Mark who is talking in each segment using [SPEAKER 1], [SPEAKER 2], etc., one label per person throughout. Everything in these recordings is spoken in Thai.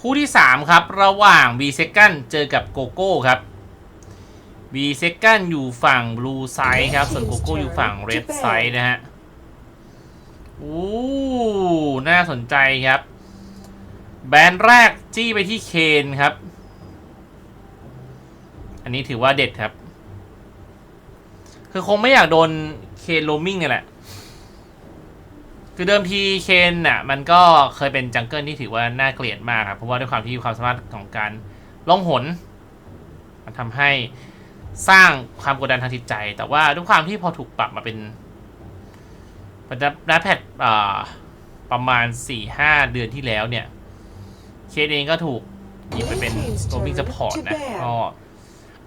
[SPEAKER 1] คู่ที่ 3 ครับ ระหว่าง B s e c o n d เจอกับโกโก้ครับ B s e c o n d อยู่ฝั่ง Blue Side ครับ ส่วนโกโก้อยู่ฝั่ง Red Side นะฮะอู้น่าสนใจครับ แบรนด์แรกจี้ไปที่เคนครับ อันนี้ถือว่าเด็ดครับ คือคงไม่อยากโดนเคนโรมิงเนี่ยแหละ คือเดิมทีเคนน่ะมันก็เคยเป็นจังเกิลที่ถือว่าน่าเกลียดมากครับเพราะว่าด้วยความที่ความสามารถของการล่องหน มันทำให้สร้างความกดดันทางจิตใจ แต่ว่าด้วยความที่พอถูกปรับมาเป็นมันจะนับแพทอ่าประมาณ 4-5 เดือนที่แล้วเนี่ย เคนเองก็ถูกหยิบไปเป็นโรมิงสปอร์ตนะก็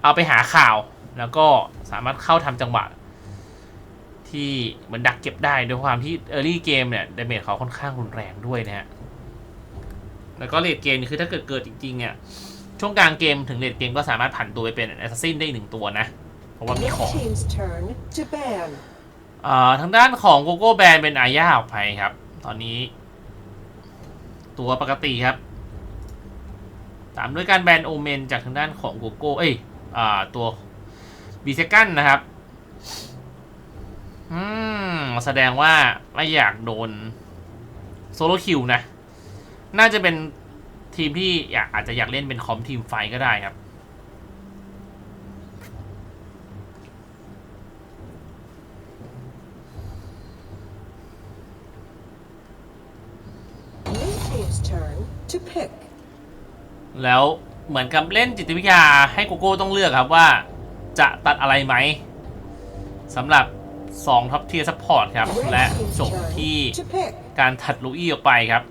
[SPEAKER 1] เอาไปหาข่าวแล้วก็สามารถเข้าทำจังหวะ ที่เหมือนดักเก็บได้ด้วยความที่ Early เกมเนี่ยดาเมจเขาค่อนข้างรุนแรงด้วยนะฮะ แล้วก็เลดเกมนี่คือถ้าเกิดเกิดจริงๆเนี่ยช่วงกลางเกมถึงเลดเกมก็สามารถผันตัวไปเป็นแอสซัสซินได้อีกหนึ่งตัวนะ เพราะว่ามี
[SPEAKER 2] Red
[SPEAKER 1] ของ
[SPEAKER 2] team's turn to ban.
[SPEAKER 1] อ่าทางด้านของโกโก้แบนเป็นอาญาออกไปครับ ตอนนี้ ตัวปกติครับ ตามด้วยการแบนโอเมนจากทางด้านของโกโก้เอ้ยอ่าตัวบีเซกันนะครับ อืม แสดงว่าไม่อยากโดนโซโลคิวนะ น่าจะเป็นทีมที่อยากอาจจะอยากเล่นเป็นคอมทีมไฟก็ได้ครับ
[SPEAKER 2] Blue team's turn to pick.
[SPEAKER 1] แล้วเหมือนกับเล่นจิตวิทยาให้โกโก้ต้องเลือกครับว่าจะตัดอะไรไหมสำหรับ 2ท็อปเทียร์ซัพพอร์ตครับ
[SPEAKER 2] Red
[SPEAKER 1] และ
[SPEAKER 2] team's
[SPEAKER 1] จบที่
[SPEAKER 2] turn to pick.
[SPEAKER 1] การถัดลูอี้ออกไปครับ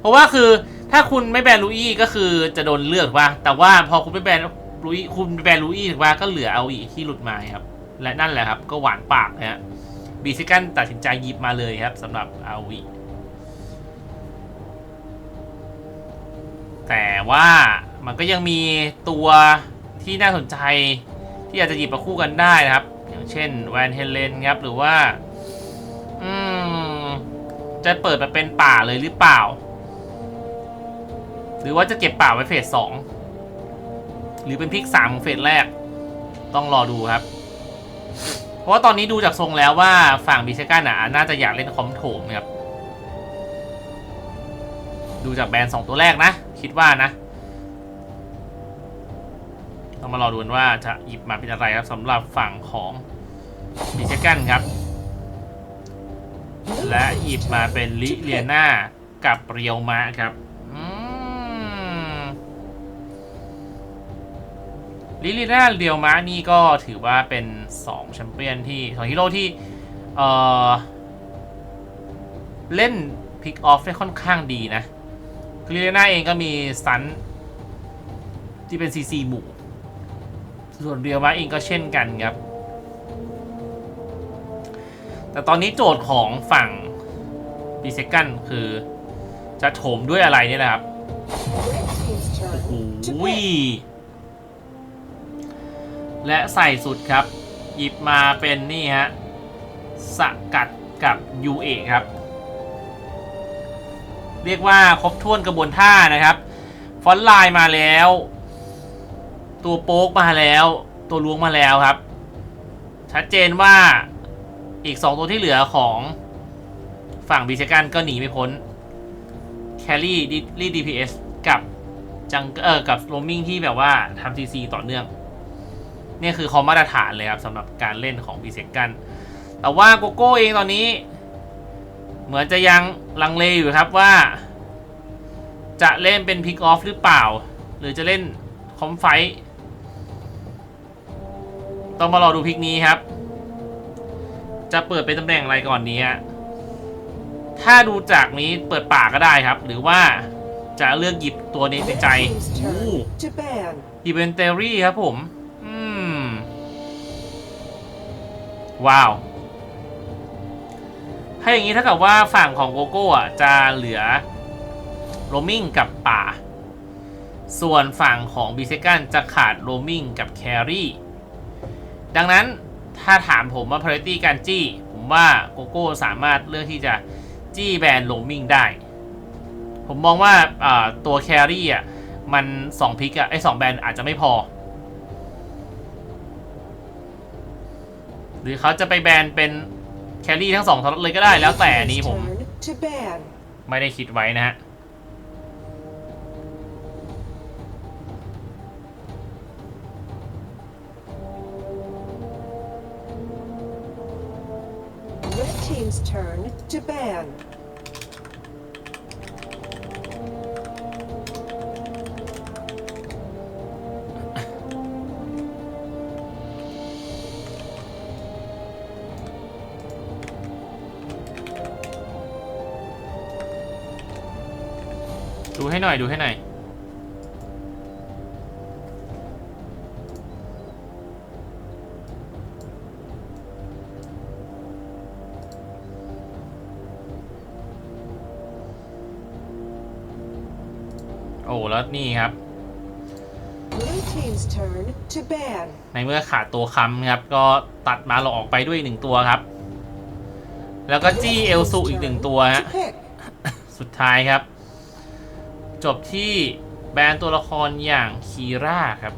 [SPEAKER 1] เพราะว่าคือถ้าคุณไม่แบนลูอี้ก็คือจะโดนเลือกว่าแต่ว่าพอคุณไม่แบนลูอี้คุณแบนลูอี้ถือว่าก็เหลือเอาอีที่หลุดมาครับ และนั่นแหละครับ ก็หวานปากนะฮะบีซิกันตัดสินใจหยิบมาเลยครับสำหรับอาวีแต่ว่ามันก็ยังมีตัวที่น่าสนใจที่อาจจะหยิบมาคู่กันได้นะครับ อย่างเช่นแวนเฮเลนครับหรือว่า อืม จะเปิดมาเป็นป่าเลยหรือเปล่า หรือว่าจะเก็บป่าไว้เฟสสองหรือเป็นพิกสามของเฟสแรก ต้องรอดูครับ เพราะว่าตอนนี้ดูจากทรงแล้วว่าฝั่งบิเชกันอะน่าจะอยากเล่นคอมโถมครับ ดูจากแบรนด์สองตัวแรกนะ คิดว่านะ มารอดูกันว่าจะหยิบมาเป็นอะไรครับสำหรับฝั่งของบิเชกันครับ และหยิบมาเป็นลิเลียนากับเรียวมะครับลิเลียนาเรียวมะนี่ก็ถือว่าเป็น2แชมเปี้ยนที่สองฮีโร่ที่เออเล่นพิกออฟได้ค่อนข้างดีนะลิเลียนาเองก็มีสตันที่เป็นซีซีหมู่ ส่วนเรียวมะเองก็เช่นกันครับ แต่ตอนนี้โจทย์ของฝั่งบีเซกันคือจะโถมด้วยอะไรนี่ยนะครับ โอ้
[SPEAKER 2] turn
[SPEAKER 1] โหและใส่สุดครับ หยิบมาเป็นนี่ฮะ สกัดกับยูเอครับ เรียกว่าครบถ้วนกระบวนท่านะครับ ฟอนต์ไลน์มาแล้ว ตัวโป๊กมาแล้ว ตัวล้วงมาแล้วครับ ชัดเจนว่าอีก 2 ตัวที่เหลือของฝั่งบีเซกันก็หนีไม่พ้นแคลรี่รีดีพีเอสกับจังเออกับโรมิงที่แบบว่าทำซีซีต่อเนื่องนี่คือคอมมาตรฐานเลยครับสำหรับการเล่นของบีเซกัน แต่ว่าโกโก้เองตอนนี้ เหมือนจะยังลังเลอยู่ครับว่า จะเล่นเป็นพิกออฟหรือเปล่า หรือจะเล่นคอมไฟ ต้องมารอดูพิกนี้ครับ จะเปิดเป็นตำแหน่งอะไรก่อนนี้ฮะถ้าดูจากนี้เปิดป่ากก็ได้ครับ หรือว่าจะเลือกหยิบตัวนี้ใน
[SPEAKER 2] Red
[SPEAKER 1] ใจ
[SPEAKER 2] team's
[SPEAKER 1] อู้
[SPEAKER 2] turn to ban.
[SPEAKER 1] หยิบเป็นเตอรี่ครับผม อืม ว้าวถ้าอย่างนี้เท่ากับว่าฝั่งของโกโก้อะจะเหลือโรมิงกับป่า ส่วนฝั่งของบีเซกันจะขาดโรมิงกับแครี่ ดังนั้นถ้าถามผมว่า priority การจี้ ผมว่าโกโก้สามารถเลือกที่จะจี้แบรนด์โรมิงได้ ผมมองว่าตัวแครี่อะมันสองพิกอะไอสองแบรนด์อาจจะไม่พอ หรือเขาจะไปแบนเป็นแครี่ทั้งสองทเลยก็ได้แล้วแต่นี้ผม ไม่ได้คิดไว้นะฮะ
[SPEAKER 2] Red team's turn to ban.
[SPEAKER 1] ดูให้หน่อยดูให้หน่อย แล้วนี่ครับ
[SPEAKER 2] Blue team's turn to ban.
[SPEAKER 1] ในเมื่อขาดตัวค้ำครับ ก็ตัดมาหลอกออกไปด้วยหนึ่งตัวครับ แล้วก็จี้เอลซูอีกหนึ่งตัวฮะ
[SPEAKER 2] To pick.
[SPEAKER 1] สุดท้ายครับ จบที่แบรนด์ตัวละครอย่างคีร่าครับ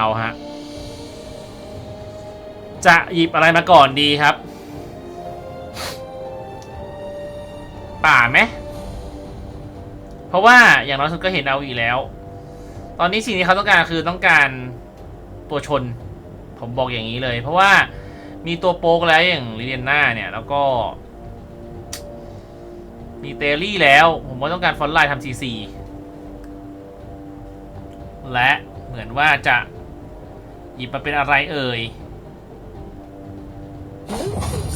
[SPEAKER 1] เอาฮะ จะหยิบอะไรมาก่อนดีครับ ป่าไหมเพราะว่าอย่างน้อยสุดก็เห็นเอาอีกแล้ว ตอนนี้สิ่งที่เขาต้องการคือต้องการตัวชน ผมบอกอย่างนี้เลย เพราะว่ามีตัวโป๊กแล้วอย่างลิเดียนนาเนี่ย แล้วก็ มีเตลลี่แล้ว ผมว่าต้องการฟอนต์ไลน์ทำซีซีและเหมือนว่าจะ หยิบมาเป็นอะไรเอ่ย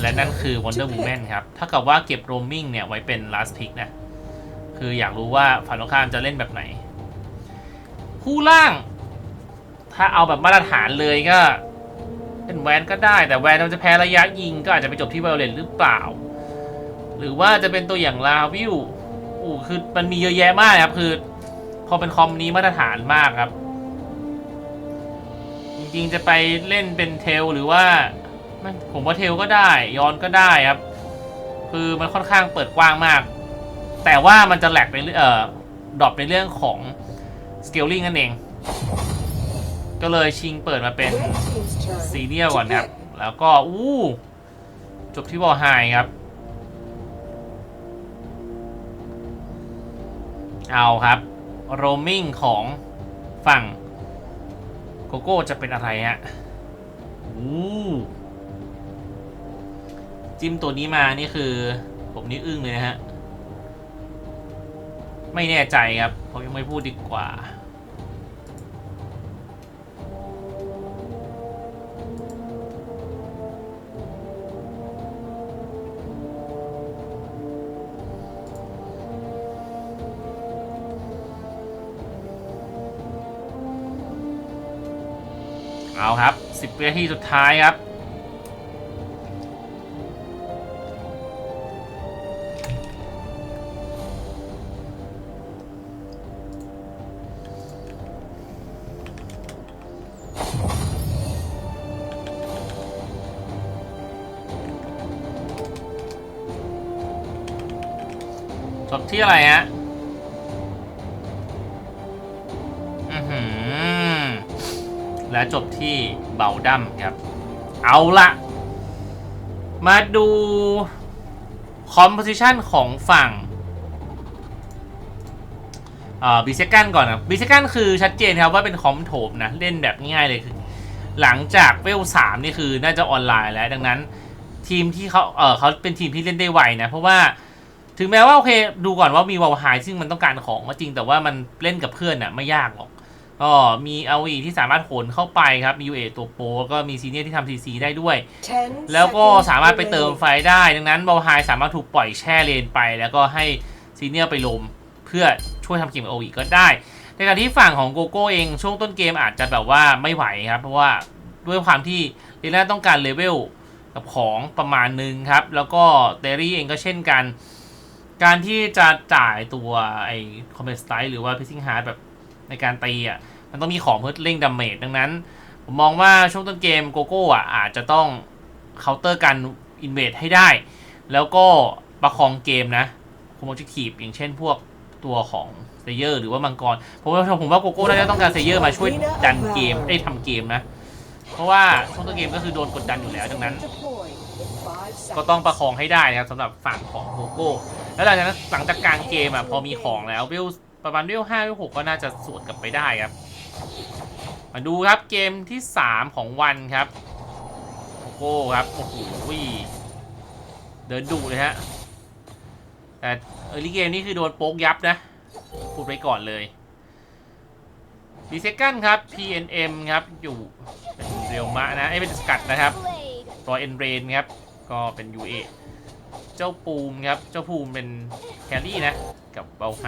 [SPEAKER 1] และนั่นคือ Wonder. Woman ครับถ้ากับว่าเก็บ roaming เนี่ย ไว้เป็น last pick นะ คืออยากรู้ว่าฝ่ายตรงข้ามจะเล่นแบบไหน คู่ล่าง ถ้าเอาแบบมาตรฐานเลยก็ เป็นแวนก็ได้ แต่แวนมันจะแพ้ระยะยิงก็อาจจะไปจบที่ Violet หรือเปล่า หรือว่าจะเป็นตัวอย่างลาวิวอู้คือมันมีเยอะแยะมากครับคือพอเป็นคอมนี้มาตรฐานมากครับ ริงๆจะไปเล่นเป็นเทลหรือว่าผมว่าเทลก็ได้ย้อนก็ได้ครับ คือมันค่อนข้างเปิดกว้างมาก แต่ว่ามันจะแหลกในเรื่องเอ่อดรอปในเรื่องของ scaling นั่นเอง ก็เลยชิงเปิดมาเป็นซีเนียก่อนครับ แล้วก็ อู้จบที่บอลไฮครับ เอาครับ โรมมิ่งของฝั่ง โกโก้จะเป็นอะไรฮะอู้จิ้มตัวนี้มานี่คือ ผมนี่อึ้งเลยนะฮะ ไม่แน่ใจครับ ผมยังไม่พูดดีกว่า เอาครับ10วินาทีสุดท้ายครับ จบที่อะไรฮะ และจบที่เบาดัมครับ เอาละมาดูคอมโพสิชันของฝั่งบีเซกันก่อนนะบีเซกันคือชัดเจนครับว่าเป็นคอมโถมนะ เล่นแบบง่ายๆเลยคือ หลังจากเวลสามนี่คือน่าจะออนไลน์แล้วดังนั้นทีมที่เขาเออเขาเป็นทีมที่เล่นได้ไวนะ เพราะว่าถึงแม้ว่าโอเคดูก่อนว่ามีวอลไฮซึ่งมันต้องการของก็จริงแต่ว่ามันเล่นกับเพื่อนน่ะไม่ยากหรอก ก็มีเอาอีที่สามารถโหนเข้าไปครับ มี UA ตัวโปรแล้วก็มีซีเนียร์ที่ทำ CC ได้ด้วย
[SPEAKER 2] 10
[SPEAKER 1] แล้วก็
[SPEAKER 2] seconds
[SPEAKER 1] สามารถไปเติม
[SPEAKER 2] remaining.
[SPEAKER 1] ไฟได้ ดังนั้นบอลไฮสามารถถูกปล่อยแช่เลนไป แล้วก็ให้ซีเนียร์ไปลม เพื่อช่วยทำเกมโออีก็ได้ ในขณะที่ฝั่งของโกโก้เองช่วงต้นเกมอาจจะแบบว่าไม่ไหวครับ เพราะว่าด้วยความที่เรน่าต้องการเลเวลกับของประมาณหนึ่งครับ แล้วก็เตอรี่เองก็เช่นกัน การที่จะจ่ายตัวไอ้คอมเม t สไตล์หรือว่าพิซซิ่งฮาร์ดแบบในการตีอะ มันต้องมีของเพื่อเร่งดาเมจดังนั้น ผมมองว่าช่วงต้นเกมโกโก้อะอาจจะต้องเคาน์เตอร์การอินเวดให้ได้ แล้วก็ประคองเกมนะคอมโมจิทีฟอย่างเช่นพวกตัวของเซเยอร์หรือว่ามังกรผมว่าผมว่าโกโก้น่าจะต้องการเซเยอร์มาช่วยดันเกมได้ทำเกมนะ เพราะว่าช่วงต้นเกมก็คือโดนกดดันอยู่แล้วดังนั้น ก็ต้องประคองให้ได้นะครับสำหรับฝั่งของโกโก้แล้วหลังจากนั้นหลังจากกลางเกมอะพอมีของแล้ววิวประมาณวิวห้าวิวหกก็น่าจะสวนกลับไปได้ครับ มาดูครับเกมที่ 3 ของวันครับโกโก้ครับ โอ้โหเดินดุเลยฮะ แต่เออร์ลีเกมนี่คือโดนโป๊กยับนะ พูดไว้ก่อนเลยดีเซกันครับ PNM ครับ อยู่เป็นเรียวมะนะไอ้เป็นสกัดนะครับรอยเอ็นเรนครับ ก็เป็น UA เจ้าปูมครับ เจ้าภูมิเป็นแครี่นะ กับเบลไฮ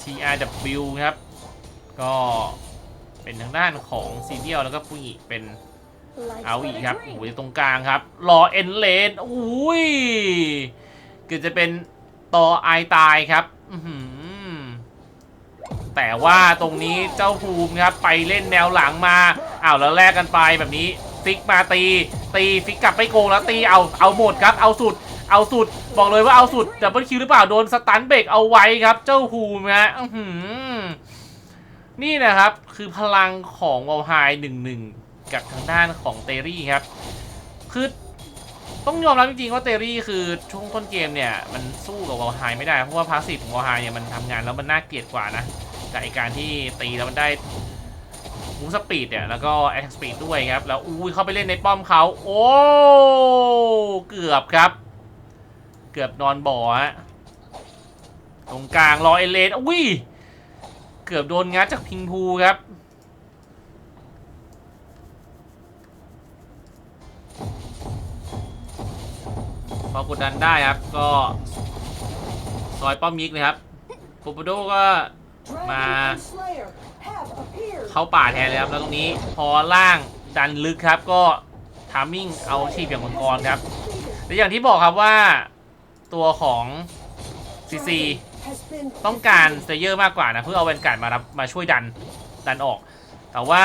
[SPEAKER 1] TRW ครับ ก็เป็นทางด้านของซีเรียลแล้วก็ปุยเป็นเอาอีกครับโอ้โหอยู่ตรงกลางครับรอเอ็นเลนอุ้ยเกือบจะเป็นต่อไอตายครับอื้อหือแต่ว่าตรงนี้เจ้าภูมิครับไปเล่นแนวหลังมาอ้าวแล้วแลกกันไปแบบนี้ฟิกมาตีตีฟิกกลับไปโกงแล้วตีเอาเอาหมดครับเอาสุด เอาสุดบอกเลยว่าเอาสุดดับเบิลคิวหรือเปล่าโดนสตันเบรกเอาไว้ครับ เจ้าภูมิฮะอื้อหือ นี่นะครับคือพลังของวอลไฮหนึ่งหนึ่งกับทางด้านของเตรี่ครับ คือต้องยอมรับจริงๆว่าเตรี่คือช่วงต้นเกมเนี่ย มันสู้กับวอลไฮไม่ได้ เพราะว่าพาสซีฟของวอลไฮเนี่ยมันทำงานแล้วมันน่าเกลียดกว่านะกับไอการที่ตีแล้วมันได้มูสปีดเนี่ยแล้วก็แอคสปีดด้วยครับ แล้วอุ้ยเข้าไปเล่นในป้อมเขาโอ้เกือบครับ เกือบนอนบ่อฮะตรงกลางรอเอเลนอุ้ย เกือบโดนงัดจากพิงพูครับ พอกดดันได้ครับก็ซอยป้อมมิกเลยครับโปโปโดก็
[SPEAKER 2] Dragon
[SPEAKER 1] Ma-
[SPEAKER 2] and Slayer have appeared.
[SPEAKER 1] เข้าป่าแทนเลยครับแล้วตรงนี้พอล่างดันลึกครับก็ทามมิ่งเอาชีพอย่างมังกรครับแต่อย่างที่บอกครับว่าตัวของซีซี ต้องการสเตเยอร์มากกว่านะ เพื่อเอาแวนการ์ดมารับมาช่วยดันดันออก แต่ว่า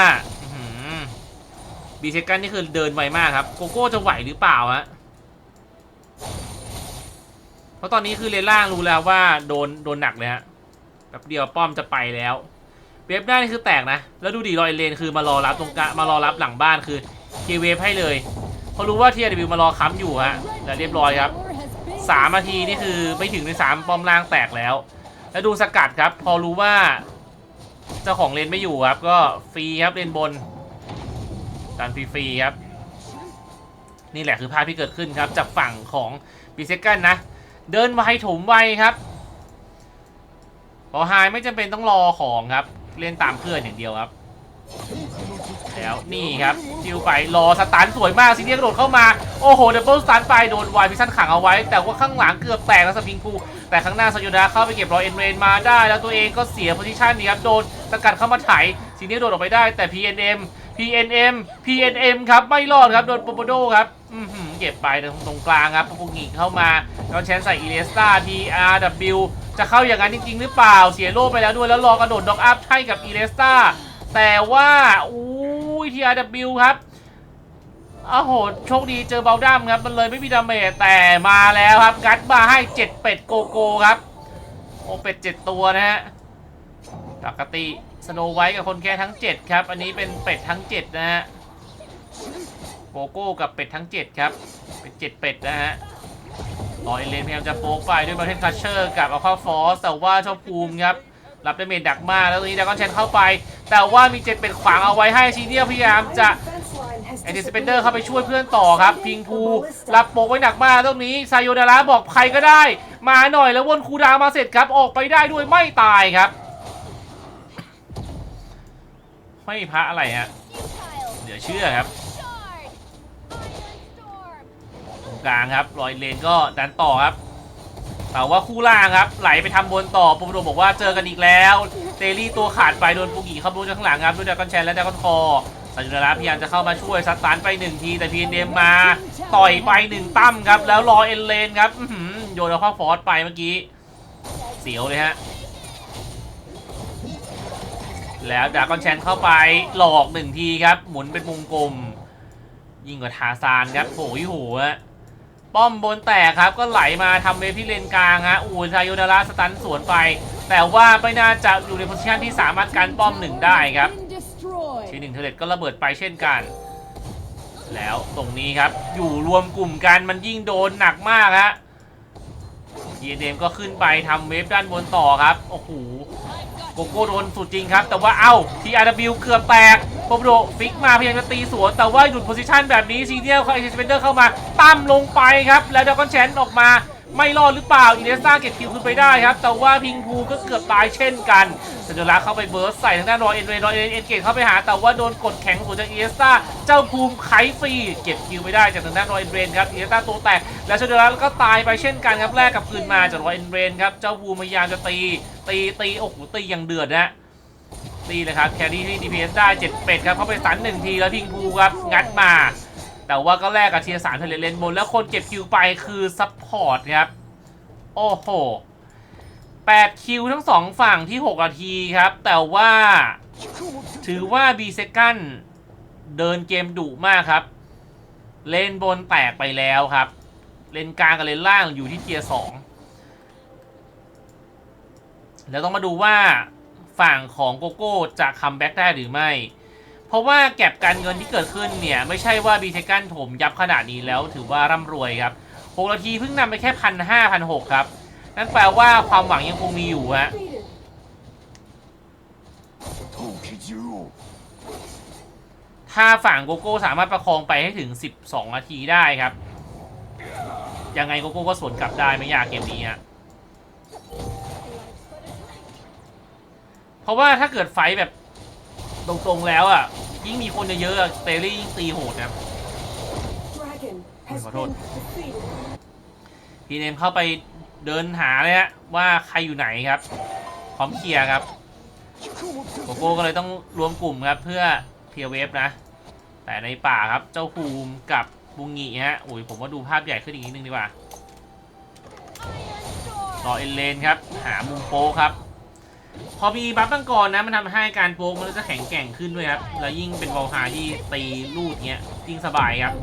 [SPEAKER 1] บีเซกันนี่คือเดินไวมากครับ โกโก้จะไหวหรือเปล่าฮะเพราะตอนนี้คือเลนล่างรู้แล้วว่าโดนโดนหนักเลยฮะแป๊บเดียวป้อมจะไปแล้วเวฟได้นี่คือแตกนะ แล้วดูดีรอยเลนคือมารอรับตรงกลางมารอรับหลังบ้านคือเคเวฟให้เลยเพราะรู้ว่าทีอาร์วิวมารอค้ำอยู่ฮะแต่เรียบร้อยครับ สามนาทีนี่คือไม่ถึงในสามปอมล่างแตกแล้ว แล้วดูสกัดครับ พอรู้ว่า เจ้าของเลนไม่อยู่ครับ ก็ฟรีครับเลนบนดันฟรีๆครับ นี่แหละคือภาพที่เกิดขึ้นครับ จากฝั่งของบีเซกันนะ เดินไวถมไวครับพอไฮไม่จำเป็นต้องรอของครับ เล่นตามเพื่อนอย่างเดียวครับ แล้วนี่ครับจิวไปรอสตันสวยมากซีเนียกระโดดเข้ามาโอ้โหดับเบิลสตันไปโดนวายพิชันขังเอาไว้ แต่ว่าข้างหลังเกือบแตกแล้วสปิงพูแต่ข้างหน้าสยดาเข้าไปเก็บรอเอ็นเรนมาได้ แล้วตัวเองก็เสียโพซิชันนี้ครับโดนสกัดเข้ามาไถซีเนียกโดดออกไปได้แต่ PNM PNM PNM ครับไม่รอดครับโดนโปโปโดครับอื้อหือเก็บไปตรงตรงกลางครับโปโปงิเข้ามาแล้วแชนใส่อีเลสตา TRW จะเข้าอย่างนั้นจริง ๆ หรือเปล่าเสียโล่ไปแล้วด้วยแล้วรอกระโดดด็อกอัพให้กับอีเลสตาแต่ว่าอู้ TRW ครับอ้โหโชคดีเจอเบลดัมครับ มันเลยไม่มีดาเมจแต่มาแล้วครับงัดมาให้7เป็ดโกโก้ครับ โอเป็ด7ตัวนะฮะปกติสโนไวท์กับคนแค่ทั้ง7ครับ อันนี้เป็นเป็ดทั้ง7นะฮะโกโก้กับเป็ดทั้ง7ครับ เป็น7เป็ดนะฮะรอยเลนพยายามจะโป๊กไปด้วยมาเทนคัชเชอร์กับอัลฟาฟอสแต่ว่าเจ้าภูมิครับ รับดาเมจดักมากแล้วตรงนี้ดากอนเชนเข้าไป แต่ว่ามีเจ็ดเป็ดขวางเอาไว้ให้ชีเนียพยายามจะแอนติสเปนเดอร์เข้าไปช่วยเพื่อนต่อครับ พิงพูรับโปกไว้หนักมากตรงนี้ไซโยดาระบอกใครก็ได้ มาหน่อยแล้ววนคูดาวมาเสร็จครับออกไปได้ด้วยไม่ตายครับ ไม่พระอะไรฮะเดี๋ยวเชื่อครับตรงกลางครับรอยเลนก็ดันต่อครับ แต่ว่าคู่ล่างครับ ไหลไปทำบนต่อปูโดบอกว่าเจอกันอีกแล้วเตลี่ตัวขาดไปโดนปูกีเข้าบนจากข้างหลังครับด้วยดากอนแชนและดากอนคอสัญญาณพยายามจะเข้ามาช่วยซัดตันไปหนึ่งทีแต่พีเอ็นเดมมาต่อยไปหนึ่งตั้มครับ แล้วรอเอ็นเลนครับโยนเอาข้อฟอสไปเมื่อกี้ เสียวเลยฮะแล้วดากอนแชนเข้าไปหลอกหนึ่งทีครับ หมุนเป็นมุมกลม ยิงกว่าทาซานครับโหยโหฮะ ป้อมบนแตกครับก็ไหลมาทำเวฟที่เลนกลางฮะอูชายโยดาระสตันสวนไป แต่ว่าไม่น่าจะอยู่ในโพสิชันที่สามารถการป้อมหนึ่งได้ครับทีหนึ่งเทเลตก็ระเบิดไปเช่นกัน แล้วตรงนี้ครับอยู่รวมกลุ่มกันมันยิ่งโดนหนักมากฮะทีเดมก็ขึ้นไปทำเวฟด้านบนต่อครับโอ้โห โกโก้โดนสุดจริงครับ แต่ว่าเอ้าทีอาร์ดเกือบแตกโปโดฟิกมาพยายามจะตีสวน แต่ว่าหยุดโพซิชันแบบนี้ซีเนียลเขาเอเปนเดอร์เข้ามาตั้มลงไปครับ แล้วดากอนแชนออกมา ไม่รอดหรือเปล่าอินเนสตาเก็บคิวขึ้นไปได้ครับ แต่ว่าพิงพูก็เกือบตายเช่นกันสัญลักษณ์เข้าไปเบิร์สใส่ทางด้านรอเอ็นเรย์รอเอ็นเอ็นเกตเข้าไปหา แต่ว่าโดนกดแข็งส่วนจากอินเนสตาเจ้าภูมิไขฟรีเก็บคิวไม่ได้จากทางด้านรอเอ็นเรนครับอินเนสตาตัวแตกแล้วสัญลักษณ์ก็ตายไปเช่นกันครับแลกกับคืนมาจากรอเอ็นเรนครับเจ้าภูมิพยายามจะตี ตีตีโอ้โหตีอย่างเดือดนะตีเลยครับแครี่ที่ DPS ได้7เป็ดครับเข้าไปสันหนึ่งทีแล้วพิงพูครับงัดมา แต่ว่าก็แลกกับเทียสามเทเลเลนบน แล้วคนเก็บคิวไปคือซัพพอร์ตครับ โอ้โห8คิวทั้งสองฝั่งที่6นาทีครับ แต่ว่าถือว่า B เซกันเดินเกมดุมากครับ เลนบนแตกไปแล้วครับ เลนกลางกับเลนล่างอยู่ที่เทียร์สองแล้วต้องมาดูว่าฝั่งของโกโก้จะคัมแบ็กได้หรือไม่ เพราะว่าแก็บการเงินที่เกิดขึ้นเนี่ย ไม่ใช่ว่าบีเทกันถมยับขนาดนี้แล้วถือว่าร่ำรวยครับ6นาทีเพิ่งนำไปแค่พันห้าพันหกครับ นั่นแปลว่าความหวังยังคงมีอยู่ฮะถ้าฝั่งโกโก้สามารถประคองไปให้ถึง 12 นาทีได้ครับ ยังไงโกโก้ก็สวนกลับได้ไม่ยากเกมนี้ฮะเพราะว่าถ้าเกิดไฟแบบ ตรงๆแล้วอะ ยิ่งมีคนเยอะๆอะสเตอรี่ยิ่งตีโหดนะครับ
[SPEAKER 2] Dragon has
[SPEAKER 1] Ôi, thôi.
[SPEAKER 2] been defeated.
[SPEAKER 1] พีเนมเข้าไปเดินหาเลยฮะว่าใครอยู่ไหนครับ พร้อมเคลียร์ครับโกโก้ก็เลยต้องรวมกลุ่มครับ เพื่อเคลียร์เวฟนะ แต่ในป่าครับเจ้าภูมิกับบุงงีฮะโอ้ยผมว่าดูภาพใหญ่ขึ้นอีกนิดนึงดีกว่าต่อเอเลนครับ หามุมโป๊กครับ พอมีบัฟตั้งกรนะมันทำให้การโป๊กมันจะแข็งแกร่งขึ้นด้วยครับ แล้วยิ่งเป็นวอลฮาที่ตีลูดเงี้ยยิ่งสบายครับ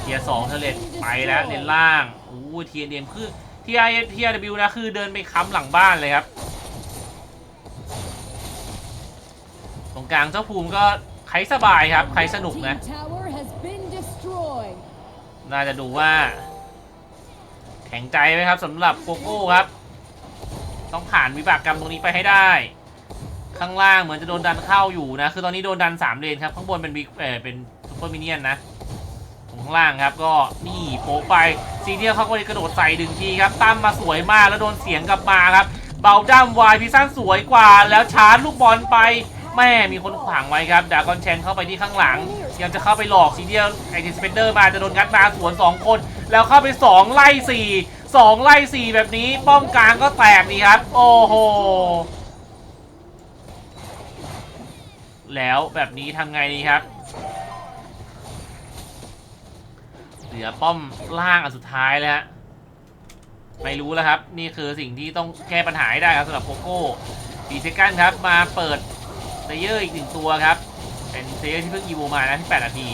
[SPEAKER 1] เทียสองเทเลตไปแล้วเลนล่างโอ้เทียเดมคือทีไอทีอาร์บิวนะคือเดินไปค้ำหลังบ้านเลยครับ ตรงกลางเจ้าภูมิก็ใครสบายครับ ใครสนุกนะ น่าจะดูว่า แข็งใจไหมครับสำหรับโกโก้ครับ ต้องผ่านวิบากกรรมตรงนี้ไปให้ได้ ข้างล่างเหมือนจะโดนดันเข้าอยู่นะ คือตอนนี้โดนดันสามเลนครับ ข้างบนเป็นบิ๊กเออเป็นซูเปอร์มิเนียนนะข้างล่างครับก็นี่โป๊ไปซีเนียเขาก็เลยกระโดดใส่ดึงทีครับตั้มมาสวยมากแล้วโดนเสียงกลับมาครับ เบาด้ามวายพิซซันสวยกว่าแล้วชาร์จลูกบอลไปแม่มีคนขวางไว้ครับดากอนแชนเข้าไปที่ข้างหลัง ยังจะเข้าไปหลอกซีเดียลไอทีสเปนเดอร์มาจะโดนงัดมาสวน 2 คน แล้วเข้าไป 2 ไล่ 4 2 ไล่ 4 แบบนี้ป้อมกลางก็แตกดีครับ โอ้โห แล้วแบบนี้ทำไงดีครับ เหลือป้อมล่างอันสุดท้ายแล้วฮะไม่รู้แล้วครับ นี่คือสิ่งที่ต้องแก้ปัญหาให้ได้ครับสำหรับโกโก้ปีเซกันครับ มาเปิดเลเยอร์อีกหนึ่งตัวครับ เป็นเซเยอร์ที่เพิ่งอีโวมานะที่8นาที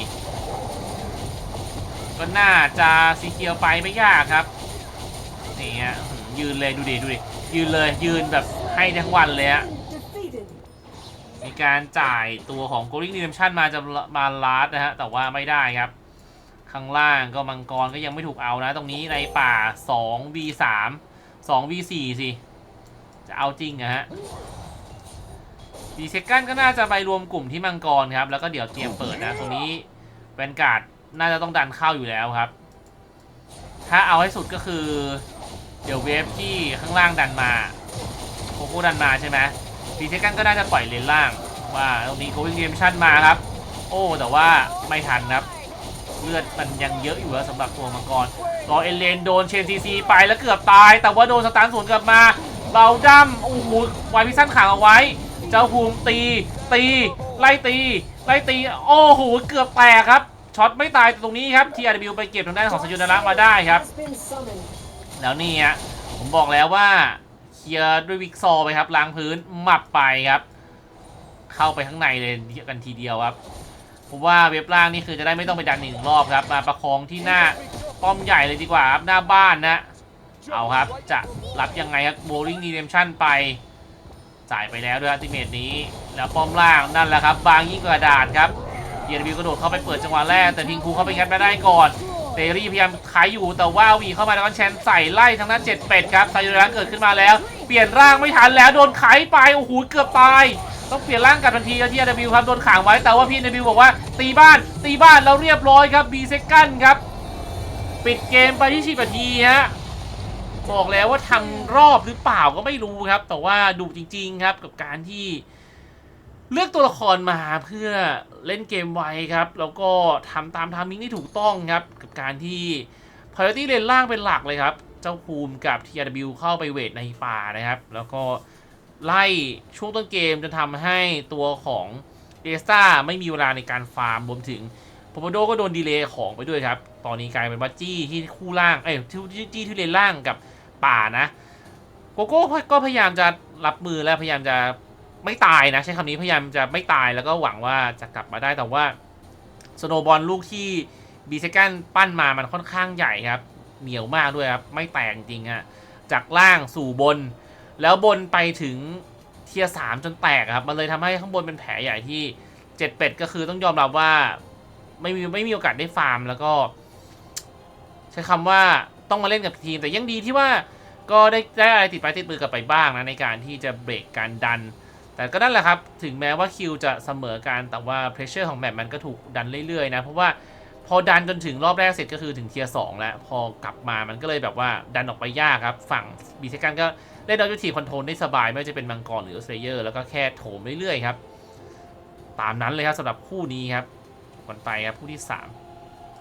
[SPEAKER 1] ก็น่าจะซีเคียวไปไม่ยากครับ นี่ฮะยืนเลยดูดิดูดิยืนเลยยืนแบบให้ทั้งวันเลยฮะมีการจ่ายตัวของ Golden Redemption มาจะมาลาดนะฮะ แต่ว่าไม่ได้ครับ ข้างล่างก็มังกรก็ยังไม่ถูกเอานะ ตรงนี้ในป่า 2 v 3 2 v 4 สิจะเอาจริงอะฮะดีเซกันก็น่าจะไปรวมกลุ่มที่มังกรครับ แล้วก็เดี๋ยวเตรียมเปิดนะ ตรงนี้แวนการ์ดน่าจะต้องดันเข้าอยู่แล้วครับ ถ้าเอาให้สุดก็คือ เดี๋ยวเวฟที่ข้างล่างดันมาโคโค่ดันมาใช่ไหมดีเทกันก็น่าจะปล่อยเลนล่างว่าตรงนี้โควิงเดมชั่นมาครับ โอ้ แต่ว่าไม่ทันครับเลือดมันยังเยอะอยู่แล้วสำหรับตัวมังกรรอเอเลนโดนเชนซีซีไปแล้วเกือบตาย แต่ว่าโดนสตาร์สวนกลับมาเบาดัมโอ้โหไวพิซันขังเอาไว้ เจ้าภูมิตี ตี ไล่ตี ไล่ตี โอ้โห เกือบแตกครับ ช็อตไม่ตายตรงนี้ครับ TRW ไปเก็บทางด้านของสยุนดาระมาได้ครับ แล้วนี่ฮะผมบอกแล้วว่าเคลียร์ด้วยวิกซอไปครับล้างพื้นหมับไปครับ เข้าไปข้างในเลยกันทีเดียวครับผมว่าเว็บล่างนี่คือจะได้ไม่ต้องไปดันหนึ่งรอบครับมาประคองที่หน้าป้อมใหญ่เลยดีกว่าครับหน้าบ้านนะเอาครับจะรับยังไงครับโบลิ่งดีเ m มชั่นไปจ่ายไปแล้วด้วยอัติเมทนี้ แล้วป้อมล่างนั่นแหละครับ บางยิ่งกว่าดาดครับเยนวิวกระโดดเข้าไปเปิดจังหวะแรกแต่พิงคูเข้าไปงัดมาได้ก่อน เตรี่พยายามขายอยู่แต่ว่าวีเข้ามาแล้วก็แชนใส่ไล่ทางด้านเจ็ดเป็ดครับไซโยรังเกิดขึ้นมาแล้ว เปลี่ยนร่างไม่ทันแล้วโดนไขไปโอ้โหเกือบตายต้องเปลี่ยนร่างกลับทันทีแล้วที่ AW ครับโดนขังไว้แต่ว่าพี่ AW บอกว่าตีบ้านตีบ้านแล้วเรียบร้อยครับบีเซกันครับปิดเกมไปที่10นาทีฮะบอกแล้วว่าทางรอบหรือเปล่าก็ไม่รู้ครับ แต่ว่าดูจริง ๆครับกับการที่ เลือกตัวละครมาเพื่อเล่นเกมไวครับ แล้วก็ทำตามทามมิ่งที่ถูกต้องครับ กับการที่ Priority เลนล่างเป็นหลักเลยครับ เจ้าภูมิกับ TRW เข้าไปเวทในป่านะครับ แล้วก็ไล่ช่วงต้นเกมจนทำให้ตัวของเอสตาไม่มีเวลาในการฟาร์มรวมถึงโปโมโดก็โดนดีเลย์ของไปด้วยครับ ตอนนี้กลายเป็นว่าจี้ที่คู่ล่าง เอ้ยที่ที่จี้ที่เลนล่างกับป่านะ โกโก้ก็พยายามจะรับมือและพยายามจะ ไม่ตายนะใช้คำนี้พยายามจะไม่ตายแล้วก็หวังว่าจะกลับมาได้แต่ว่าสโนบอลลูกที่บีเซกันปั้นมามันค่อนข้างใหญ่ครับ เหนียวมากด้วยครับ ไม่แตกจริงฮะจากล่างสู่บน แล้วบนไปถึงเทียสามจนแตกครับ มันเลยทำให้ข้างบนเป็นแผลใหญ่ที่เจ็ดเป็ดก็คือต้องยอมรับว่าไม่มีไม่มีโอกาสได้ฟาร์มแล้วก็ ใช้คำว่าต้องมาเล่นกับทีม แต่ยังดีที่ว่าก็ได้ได้อะไรติดไปติดมือกลับไปบ้างนะในการที่จะเบรกการดัน แต่ก็นั่นแหละครับ ถึงแม้ว่าคิวจะเสมอกัน แต่ว่าเพรสเชอร์ของแมตช์มันก็ถูกดันเรื่อยๆนะ เพราะว่าพอดันจนถึงรอบแรกเสร็จก็คือถึงเทียร์สองแล้ว พอกลับมามันก็เลยแบบว่าดันออกไปยากครับ ฝั่งบีเซกันก็เล่นดอยูทีคอนโทรลได้สบาย ไม่ว่าจะเป็นมังกรหรือออสเตรเยอร์ แล้วก็แค่โถมเรื่อยๆครับ ตามนั้นเลยครับสำหรับคู่นี้ครับก่อนไปครับคู่ที่ 3